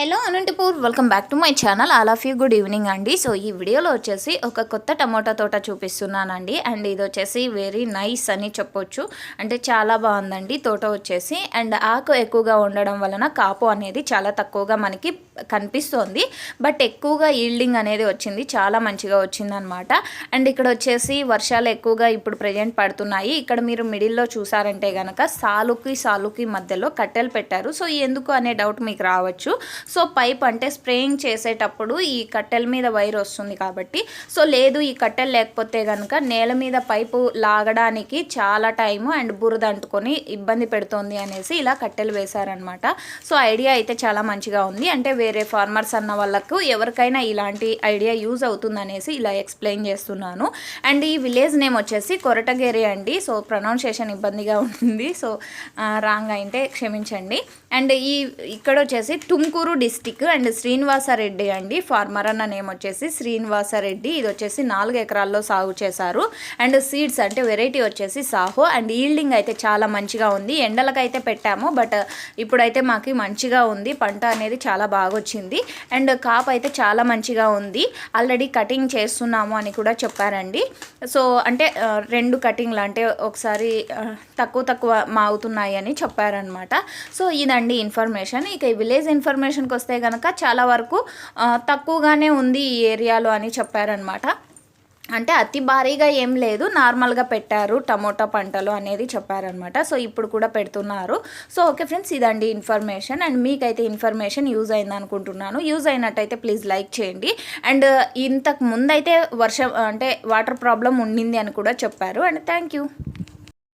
Hello Anantapur welcome back to my channel. All of you good evening అండి. So ఈ వీడియోలో వచ్చేసి ఒక కొత్త టమోటా తోట చూపిస్తున్నానండి. అండ్ ఇది వచ్చేసి వెరీ నైస్ అని చెప్పొచ్చు. అంటే చాలా బాగుందండి తోట వచ్చేసి. అండ్ ఆకు ఎక్కువగా ఉండడం వలన కాపు అనేది చాలా తక్కువగా మనకి కనిపిస్తోంది. బట్ ఎక్కువగా ఈల్డింగ్ అనేది వచ్చింది. చాలా మంచిగా వచ్చిందనమాట. అండ్ ఇక్కడ వచ్చేసి వర్షాలు ఎక్కువగా ఇప్పుడు ప్రజెంట్ పడుతున్నాయి. ఇక్కడ మీరు మిడిల్లో చూసారంటే కనుక సాలుకి సాలుకి మధ్యలో కట్టెలు పెట్టారు. సో ఎందుకు అనే డౌట్ మీకు రావచ్చు. సో పైప్ అంటే స్ప్రేయింగ్ చేసేటప్పుడు ఈ కట్టెల మీద వైర్ వస్తుంది కాబట్టి సో లేదు ఈ కట్టెలు లేకపోతే కనుక నేల మీద పైపు లాగడానికి చాలా టైము అండ్ బురద అంటుకొని ఇబ్బంది పెడుతోంది అనేసి ఇలా కట్టెలు వేశారనమాట సో ఐడియా అయితే చాలా మంచిగా ఉంది. అంటే వేరే ఫార్మర్స్ అన్న వాళ్ళకు ఎవరికైనా ఇలాంటి ఐడియా యూజ్ అవుతుందనేసి ఇలా ఎక్స్ప్లెయిన్ చేస్తున్నాను. అండ్ ఈ విలేజ్ నేమ్ వచ్చేసి కొరటగేరి అండి. సో ప్రొనౌన్సియేషన్ ఇబ్బందిగా ఉంటుంది. సో రాంగ్ అయితే క్షమించండి. అండ్ ఈ ఇక్కడ వచ్చేసి తుమ్కూరు డిస్టిక్ అండ్ శ్రీనివాసరెడ్డి అండి. ఫార్మర్ అన్న నేమ్ వచ్చేసి శ్రీనివాసరెడ్డి. ఇది వచ్చేసి నాలుగు ఎకరాల్లో సాగు చేశారు. అండ్ సీడ్స్ అంటే వెరైటీ వచ్చేసి సాహో. అండ్ ఈల్డింగ్ అయితే చాలా మంచిగా ఉంది. ఎండలకైతే పెట్టాము బట్ ఇప్పుడైతే మాకు మంచిగా ఉంది. పంట అనేది చాలా బాగా వచ్చింది. అండ్ కాప్ అయితే చాలా మంచిగా ఉంది. ఆల్రెడీ కటింగ్ చేస్తున్నాము అని కూడా చెప్పారండి. సో అంటే రెండు కటింగ్లు అంటే ఒకసారి తక్కువ తక్కువ తక్కువ మాగుతున్నాయి అని చెప్పారనమాట సో ఇదండి అండి ఇన్ఫర్మేషన్. ఇక ఈ విలేజ్ ఇన్ఫర్మేషన్కి వస్తే కనుక చాలా వరకు తక్కువగానే ఉంది ఈ ఏరియాలో అని చెప్పారనమాట అంటే అతి భారీగా ఏం లేదు. నార్మల్గా పెట్టారు టమోటా పంటలు అనేది చెప్పారనమాట సో ఇప్పుడు కూడా పెడుతున్నారు. సో ఓకే ఫ్రెండ్స్ ఇదండి ఇన్ఫర్మేషన్. అండ్ మీకైతే ఇన్ఫర్మేషన్ యూజ్ అయింది అనుకుంటున్నాను. యూజ్ అయినట్టయితే ప్లీజ్ లైక్ చేయండి. అండ్ ఇంతకు ముందైతే వర్షం అంటే వాటర్ ప్రాబ్లం ఉండింది అని కూడా చెప్పారు. And thank you.